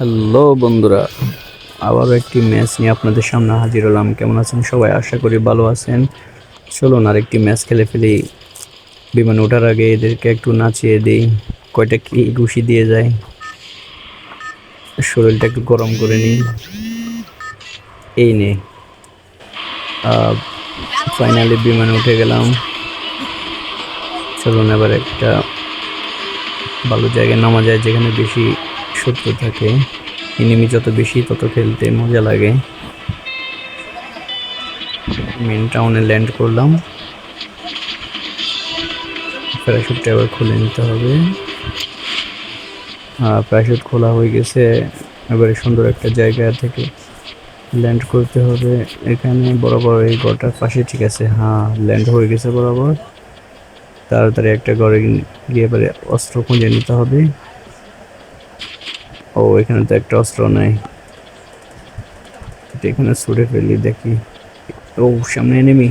Hello বন্ধুরা, আবারও একটি ম্যাচ নিয়ে আপনাদের সামনে হাজির হলাম। কেমন আছেন সবাই? আশা করি ভালো আছেন। চলুন আর একটি ম্যাচ খেলে ফেলি। বিমানে ওঠার আগে এদেরকে একটু নাচিয়ে দিই। কয়টা কি ঘুষি দিয়ে যায়? শরীরটা একটু গরম করে নিই। এই নে। ফাইনালি বিমানে উঠে গেলাম। চলুন এবার একটা ভালো জায়গায় নামা যায় যেখানে বেশি শত্রু থাকে। এনিমি যত বেশি, তত খেলতে মজা লাগে। মেন টাউনে ল্যান্ড করলাম। প্যারাশুটটা এবার খুলে নিতে হবে। প্যারাশুট খোলা হয়ে গেছে। এবারে সুন্দর একটা জায়গা থেকে ল্যান্ড করতে হবে। এখানে বরাবর এই ঘরটার পাশে ঠিক আছে। হ্যাঁ ল্যান্ড হয়ে গেছে বরাবর। তাড়াতাড়ি একটা ঘরে গিয়ে এবারে অস্ত্র খুঁজে নিতে হবে। ও, এখানে তো একটা অস্ত্র নাই। এটা এখানে ছুড়ে ফেলি, দেখি। ও, সামনে এনেমি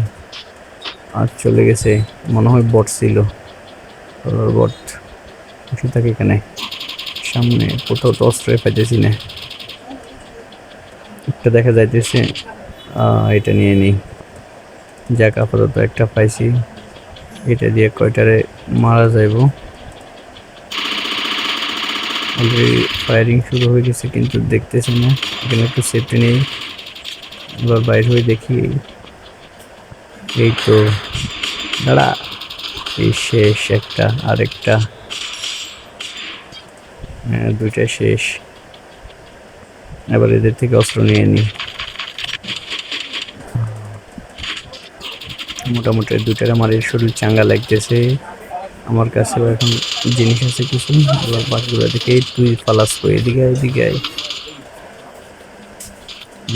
আর চলে গেছে। মনে হয় বট ছিল। বট বসে থাকে এখানে। সামনে কোথাও তো অস্ত্র পাইতেছি না। একটা দেখা যাইতেছে। এটা নিয়ে নিই। যাক, আপাতত একটা পাইছি। এটা দিয়ে কয়টারে মারা যাইবো? অলরেডি ফায়ারিং শুরু হয়ে গেছে, কিন্তু দেখতেছি না। এখানে একটু সেফটি নেই। এবার বাইর হয়ে দেখি এই তো দাঁড়া, এই শেষ একটা, আরেকটা। হ্যাঁ দুইটা শেষ। এবার এদের থেকে অস্ত্র নিয়ে নিই মোটামুটি দুইটার আমার শরীর চাঙ্গা লাগতেছে। আমার কাছেও এখন জিনিস আছে কিছু। এবার বাকিগুলো এই তুই ফালাস করে এদিকে এদিকে।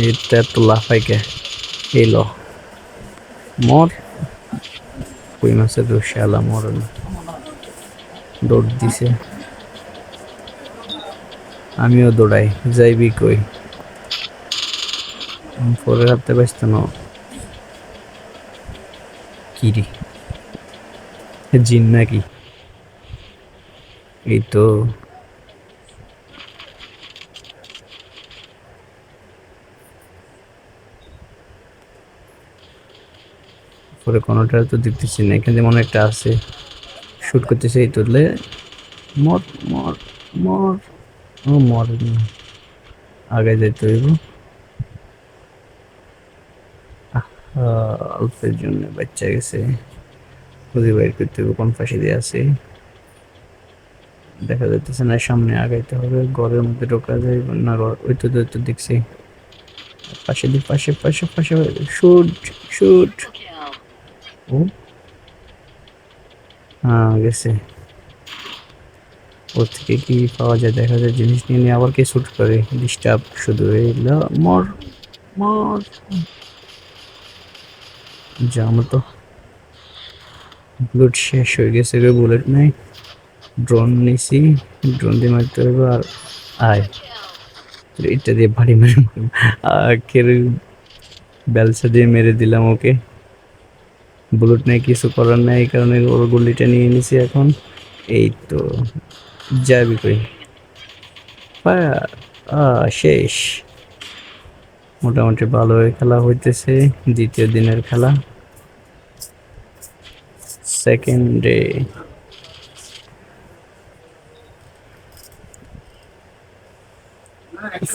এটা এত লাফাই কে এই ল। মর। কই মাছের তো শ্যালা মর দৌড় দিছে। আমিও দৌড়াই। যাইবি কই? পরে রাখতে পারছি না। কি রে জিন নাকি? এই তো। পরে কোনোটা তো দেখতেছি না, এখানে মনে একটা আছে। শুট করতেছে এই তুললে। মর মর মর। ও মর আগে যাইতে হইব। অল্পের জন্য বাচ্চা গেছে। খুঁজে বাইর করতে হবে, কোন পাশে দিয়ে আছে? দেখা যাইতেছে না, সামনে আগাইতে হবে, ঘরের মধ্যে ঢোকা যায় না ওই তো তো দেখছি। পাশে দিক পাশে পাশে পাশে, শুট শুট। ও? হ্যাঁ গেছে। ওর থেকে কি পাওয়া যায়? দেখা যায় জিনিস নিয়ে নিয়ে আবার কে শুট করে? ডিস্টার্ব শুধু এই ল- মর মর। জাম তো বুলেট শেষ হয়ে গেছে বুলেট নাই। ড্রোন নিছি ড্রোন দিয়ে মারতে হবে আর আয়। এটা দিয়ে ভারী মেরে আখের ব্যালসা দিয়ে মেরে দিলাম ওকে। বুলেট নেই, কিছু করার নেই, এই কারণে ওর গুলিটা নিয়ে নিছি এখন। এই তো যাবি কই শেষ। মোটামুটি ভালোই খেলা হইতেছে, দ্বিতীয় দিনের খেলা। সেকেন্ড ডে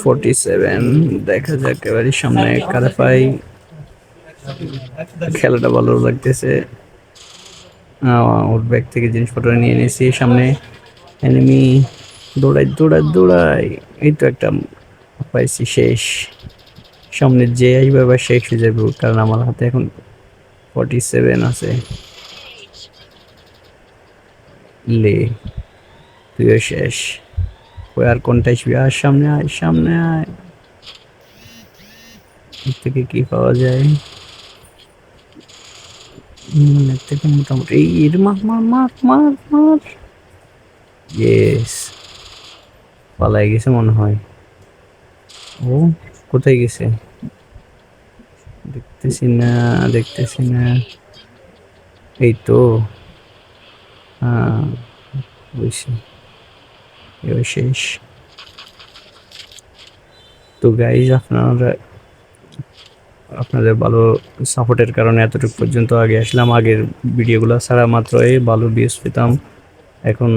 ফোরটি সেভেন দেখা যাক, এবারে সামনে কারে পাই? খেলাটা ভালো লাগতেছে। ওর ব্যাগ থেকে জিনিসপত্র নিয়ে নিয়েছি সামনে। এনিমি দৌড়াই দৌড়াই দৌড়াই। এই তো একটা পাইছি শেষ। সামনে যে আসবে আবার শেষ হয়ে যাবে কারণ আমার হাতে এখন ফর্টি সেভেন আছে। লে। তুইও শেষ। ওই আর কোনটা আসবি? আর সামনে আয় সামনে আয়। এর থেকে কি পাওয়া যায়? এর থেকে মোটামুটি এই এর মার মার মার মার মার। ইয়েস পালাই গেছে মনে হয়। ও, কোথায় গেছে? দেখতেছি না দেখতেছি না। এই তো। শেষ। তো গাইজ আপনারা আপনাদের ভালো সাপোর্টের কারণে এতটুকু পর্যন্ত আগে আসলাম। আগের ভিডিওগুলো ছাড়া মাত্রই ভালো ভিউজ পেতাম। এখন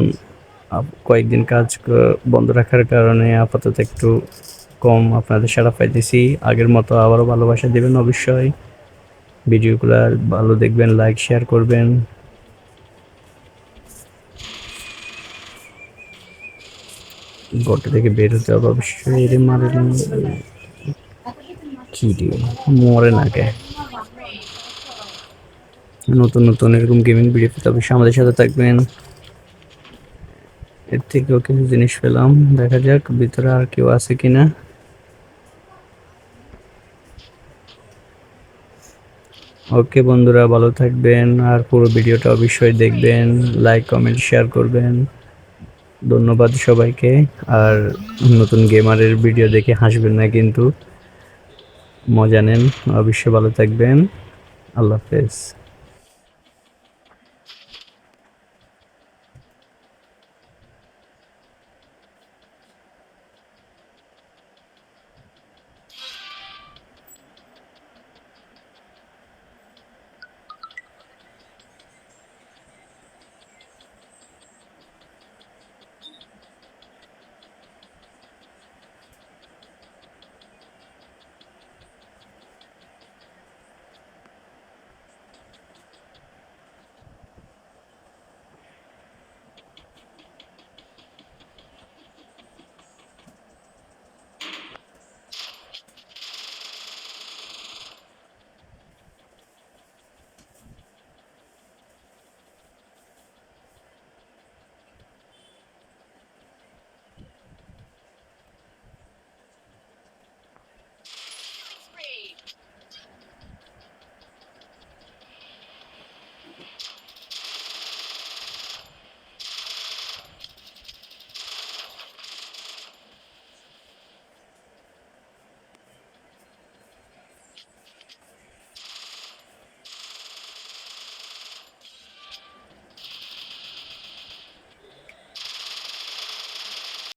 কয়েকদিন কাজ বন্ধ রাখার কারণে আপাতত একটু কম আপনাদের সারা পাইতেছি। আগের মতো আবারও ভালোবাসা দেবেন অবশ্যই। ভিডিওগুলো ভালো দেখবেন লাইক শেয়ার করবেন। গর্ত থেকে বের হতে হবে, অবশ্যই এর মারে কি দিও মরে না কে? নতুন নতুন এরকম গেমিং ভিডিও পেতে অবশ্যই আমাদের সাথে থাকবেন। এর থেকেও কিছু জিনিস পেলাম, দেখা যাক ভিতরে আর কেউ আছে কিনা। ওকে বন্ধুরা, ভালো থাকবেন, আর পুরো ভিডিওটা অবশ্যই দেখবেন লাইক কমেন্ট শেয়ার করবেন। ধন্যবাদ সবাইকে। আর নতুন গেমারের ভিডিও দেখে হাসবেন না কিন্তু। মজা নেন। অবশ্যই ভালো থাকবেন। আল্লাহ হাফেজ।